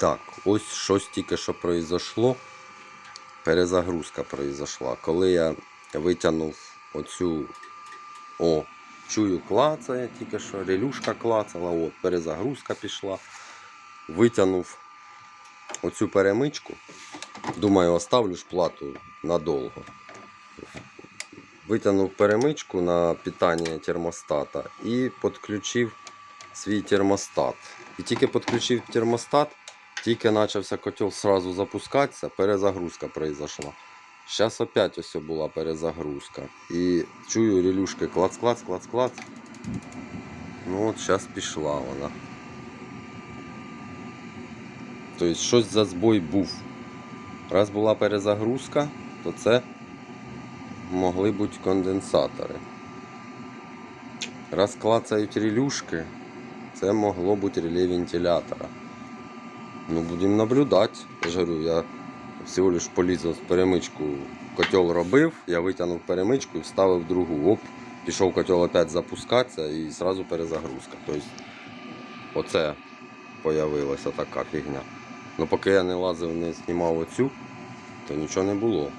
Так, ось щось тільки що произошло. Перезагрузка произошла. Коли я витягнув оцю. О, чую, клацає тільки що, релюшка клацала, от, перезагрузка пішла. Витягнув оцю перемичку. Думаю, оставлю ж плату надовго. Витягнув перемичку на питання термостата і підключив свій термостат. І тільки підключив термостат, тільки почався котел сразу запускатися, перезагрузка произошла. Зараз опять ось була перезагрузка. І чую релюшки клац-клац, клац-клац. Ну от зараз пішла вона. Тобто щось за збой був. Раз була перезагрузка, то це могли бути конденсатори. Раз клацають релюшки, це могло бути реле вентилятора. Ну, будемо наблюдати. Я ж говорю, я всього лиш поліз з перемичку, котел робив, я витягнув перемичку і вставив другу. Оп, пішов котел опять запускатися і одразу перезагрузка. Тобто, оце появилася така фігня. Ну поки я не лазив, не знімав оцю, то нічого не було.